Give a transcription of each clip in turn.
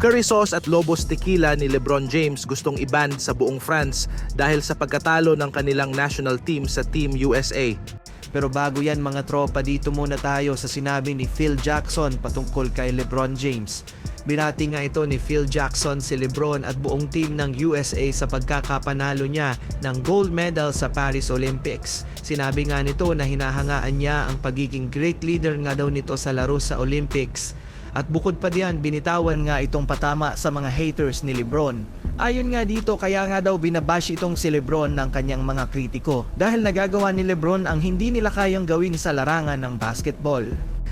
Curry sauce at Lobos tequila ni LeBron James gustong i-ban sa buong France dahil sa pagkatalo ng kanilang national team sa Team USA. Pero bago yan mga tropa, dito muna tayo sa sinabi ni Phil Jackson patungkol kay LeBron James. Binati nga ito ni Phil Jackson si LeBron at buong team ng USA sa pagkakapanalo niya ng gold medal sa Paris Olympics. Sinabi nga nito na hinahangaan niya ang pagiging great leader nga daw nito sa laro sa Olympics. At bukod pa diyan, binitawan nga itong patama sa mga haters ni Lebron. Ayon nga dito, kaya nga daw binabash itong si Lebron ng kanyang mga kritiko dahil nagagawa ni Lebron ang hindi nila kayang gawin sa larangan ng basketball.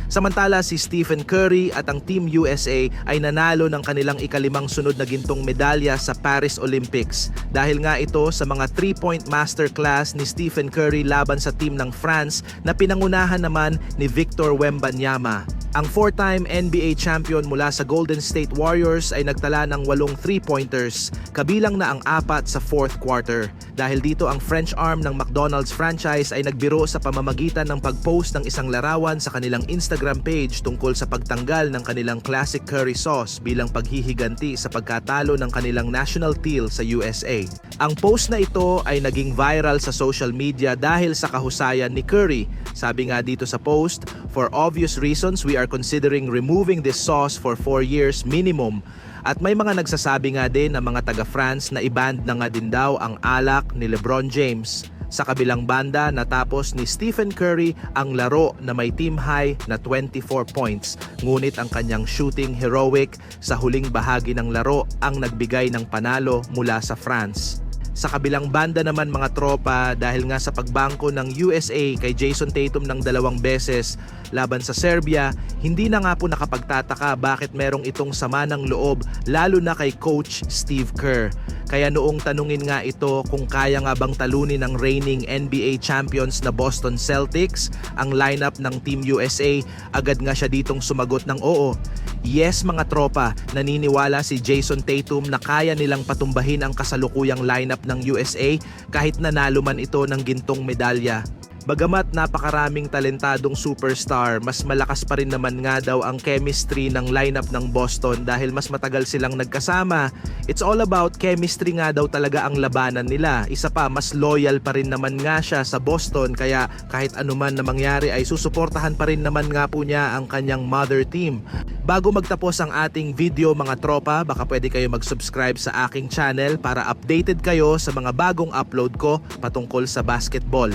Samantala si Stephen Curry at ang Team USA ay nanalo ng kanilang ikalimang sunod na gintong medalya sa Paris Olympics dahil nga ito sa mga 3-point masterclass ni Stephen Curry laban sa team ng France na pinangunahan naman ni Victor Wembanyama. Ang four-time NBA champion mula sa Golden State Warriors ay nagtala ng walong 3-pointers, kabilang na ang apat sa fourth quarter. Dahil dito ang French arm ng McDonald's franchise ay nagbiro sa pamamagitan ng pag-post ng isang larawan sa kanilang Instagram page tungkol sa pagtanggal ng kanilang classic curry sauce bilang paghihiganti sa pagkatalo ng kanilang national teal sa USA. Ang post na ito ay naging viral sa social media dahil sa kahusayan ni Curry. Sabi nga dito sa post, For obvious reasons, we are considering removing this sauce for 4 years minimum. At may mga nagsasabi nga din ng mga taga-France na i-ban na nga din daw ang alak ni LeBron James. Sa kabilang banda, natapos ni Stephen Curry ang laro na may team high na 24 points. Ngunit ang kanyang shooting heroic sa huling bahagi ng laro ang nagbigay ng panalo mula sa France. Sa kabilang banda naman mga tropa dahil nga sa pagbangko ng USA kay Jason Tatum ng dalawang beses laban sa Serbia, hindi na nga po nakapagtataka bakit merong itong sama ng loob lalo na kay Coach Steve Kerr. Kaya noong tanungin nga ito kung kaya nga bang talunin ng reigning NBA champions na Boston Celtics ang lineup ng Team USA, agad nga siya ditong sumagot ng oo. Yes mga tropa, naniniwala si Jason Tatum na kaya nilang patumbahin ang kasalukuyang lineup ng USA kahit nanalo man ito ng gintong medalya. Bagamat napakaraming talentadong superstar, mas malakas pa rin naman nga daw ang chemistry ng lineup ng Boston dahil mas matagal silang nagkasama. It's all about chemistry nga daw talaga ang labanan nila. Isa pa, mas loyal pa rin naman nga siya sa Boston kaya kahit anuman na mangyari ay susuportahan pa rin naman nga po niya ang kanyang mother team. Bago magtapos ang ating video mga tropa, baka pwede kayo mag-subscribe sa aking channel para updated kayo sa mga bagong upload ko patungkol sa basketball.